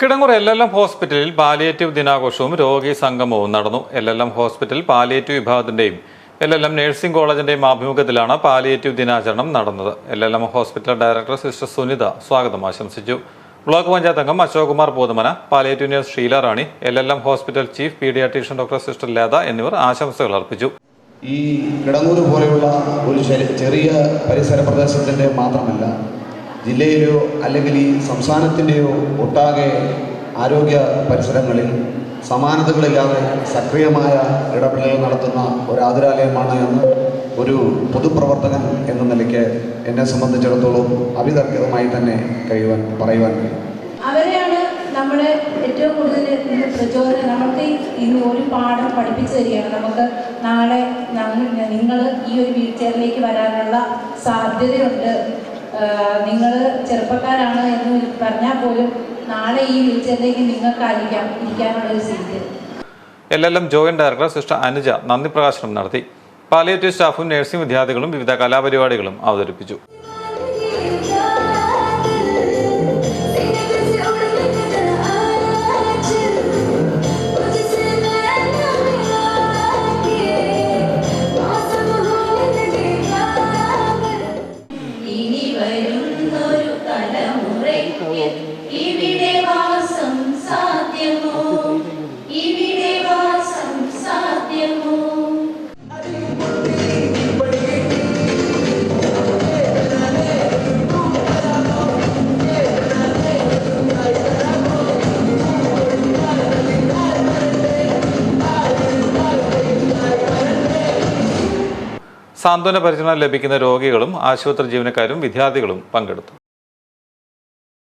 Kidangoor L L M ഹോസ്പിറ്റലിൽ palliative ദിനാഘോഷവും രോഗി സംഗമവും നടന്നു. L L M hospital palliative വിഭാഗത്തിന്റെയും L L M nursing കോളേജിന്റെയും ആഭിമുഖ്യത്തിലാണ് പാലിയേറ്റീവ് ദിനാചരണം നടന്നത്. L L M hospital director sister Sunitha സ്വാഗതം ആശംസിച്ചു. ബ്ലോക്ക് പഞ്ചായത്ത് അംഗം Ashok Kumar Pothumana palliative nurse Sheela Rani L L M hospital chief paediatrician doctor sister Latha എന്നിവർ ആശംസകൾ അർപ്പിച്ചു. ഈ കിടങ്ങൂർ പോലെയുള്ള ഒരു ചെറിയ പരിസര പ്രദേശത്തിന്റെ മാത്രമല്ല ജില്ലയിലെയോ അല്ലെങ്കിൽ ഈ സംസ്ഥാനത്തിന്റെയോ ഒട്ടാകെ ആരോഗ്യ പരിസരങ്ങളിൽ സമാനതകളില്ലാതെ സക്രിയമായ ഇടപെടലുകൾ നടത്തുന്ന ഒരു ആതുരാലയമാണ് എന്ന് ഒരു പൊതുപ്രവർത്തകൻ എന്ന നിലയ്ക്ക് എന്നെ സംബന്ധിച്ചിടത്തോളം അവിതർക്കിതമായി തന്നെ കഴിയുവാൻ പറയുവാൻ കഴിയും. അവരെയാണ് നമ്മുടെ ഏറ്റവും കൂടുതൽ പ്രചോദനം. നമുക്ക് ഇന്ന് ഒരു പാഠം പഠിപ്പിച്ചു തരികയാണ്. നമുക്ക് നാളെ നിങ്ങൾ ഈ ഒരു വീൽ വരാനുള്ള സാധ്യതയുണ്ട്. നിങ്ങൾ ചെറുപ്പക്കാരാണ് എന്ന് പറഞ്ഞാൽ പോലും നാളെ ഈ വീൽ ചെയറിലേക്ക് നിങ്ങൾക്കായിരിക്കാം ഇരിക്കാനുള്ള ഒരു seat. L L M joint director sister Anuja നന്ദി പ്രകാശനം നടത്തി. പാലിയേറ്റീവ് സ്റ്റാഫും നഴ്സിംഗ് വിദ്യാർത്ഥികളും വിവിധ കലാപരിപാടികളും അവതരിപ്പിച്ചു. സാന്ത്വന പരിചരണം ലഭിക്കുന്ന രോഗികളും ആശുപത്രി ജീവനക്കാരും വിദ്യാർത്ഥികളും പങ്കെടുത്തു.